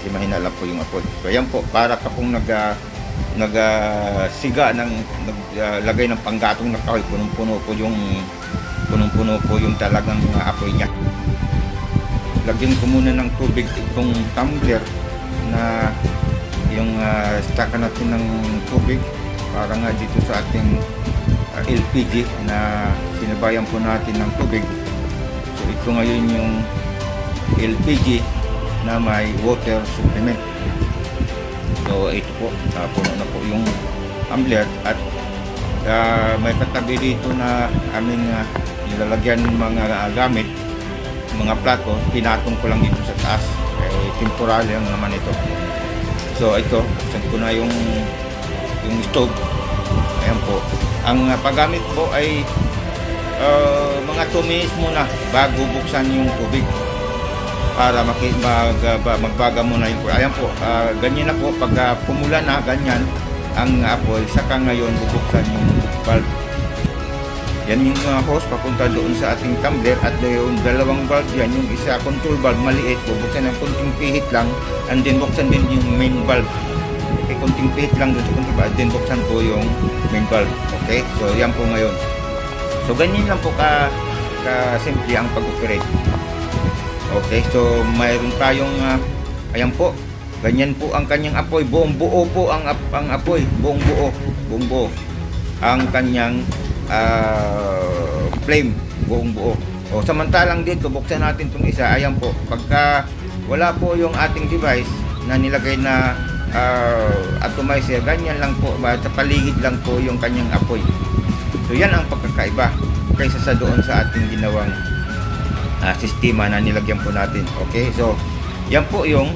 kasi mahina lang po yung apoy. So yan po, para ka pong nag, ah, nag ah, siga ng naglagay ng panggatong na kahoy, punong-puno po yung punong-puno po yung talagang ah, apoy niya. Lagyan ko muna ng tubig itong tumbler na yung uh, staka natin ng tubig para nga dito sa ating ah, LPG na sinabayan po natin ng tubig. So ito ngayon yung LPG na may water supplement. So ito po, uh, puno na po yung tumbler at ah, may katabi dito na aming ah, nilalagyan mga ah, gamit, mga plato, pinatong ko lang dito sa taas. Eh, temporal lang naman ito. So ito, buksan ko na yung yung stove. Ayan po. Ang ah, paggamit po ay ah, mga 2 minutes muna bago buksan yung tubig para maki, mag, ba- magbaga muna yung ayan po ah, ganyan na po pag ah, pumula na ganyan ang apoy saka ngayon bubuksan yung valve yan yung uh, hose papunta doon sa ating tumbler at yung dalawang valve yan yung isa control valve maliit bubuksan ng kunting pihit lang and then buksan din yung main valve okay kunting pihit lang doon sa control valve then buksan po yung main valve okay so yan po ngayon. So ganyan lang po ka ka simple ang pag-operate Okay, so mayroon tayong ah, ayan po. Ganyan po ang kanyang apoy. Buong buo po ang ang apoy, buong buo, buong buo. Ang kanyang ah, flame, buong buo. O samantalang dito buksan natin itong isa. Ayan po. Pagka wala po yung ating device na nilagay na ah, atomizer, ganyan lang po sa paligid lang po yung kanyang apoy. So yan ang pagkakaiba kaysa sa doon sa ating ginawang ah, sistema na nilagyan po natin. Okay, so yan po yung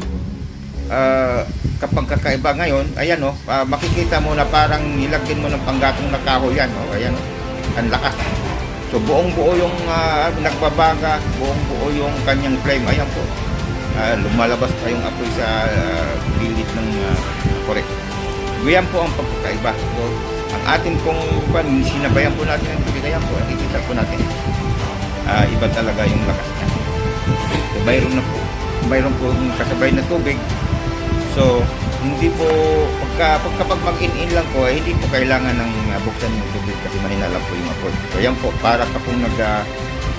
ah, kapag kakaiba ngayon, ayan o, ah, makikita mo na parang nilagyan mo ng panggatong na kahoy yan. O, ayan o, ang lakas. So buong buo yung ah, nagbabaga, buong buo yung kanyang flame. Ayan po. Ah, lumalabas pa yung apoy sa ah, gilid ng uh. So, yan po ang pagkakaiba. So, ang atin pong pan, sinabayan po natin ang. Ayan po, nakikita po natin ah, iba talaga yung lakas niya. So, mayroon na po, mayroon po yung kasabay na tubig. So, hindi po, pagka, pag, kapag mag-in-in lang po, eh, hindi po kailangan ng ah, buksan yung tubig kasi mahina lang po yung apoy. So, yan po, para ka pong nag, ah,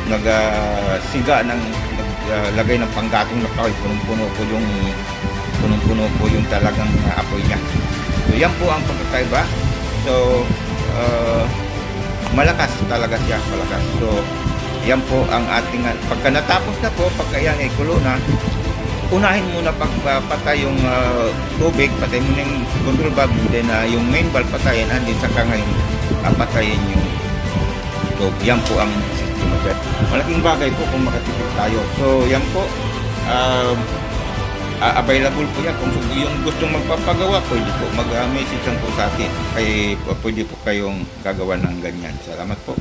nag ah, siga ng, naglagay ng panggatong na kahoy, punong-puno po yung, punong-puno po yung talagang ah, apoy niya. So, yan po ang pagkakaiba. So, ah, malakas talaga siya, malakas. So, yan po ang ating, pagka natapos na po, pagka yan ay kulo na, unahin muna pagpatay yung ah, tubig, patay mo yung control valve, then ah, yung main valve patayin, and then saka ngayon ah, patayin yung stove. Yan po ang sistema dyan. Malaking bagay po kung makatipid tayo. So, yan po, um, ah, available po yan. Kung yung gustong magpapagawa, pwede po mag-message lang po sa atin. Kay, pwede po kayong gagawa ng ganyan. Salamat po.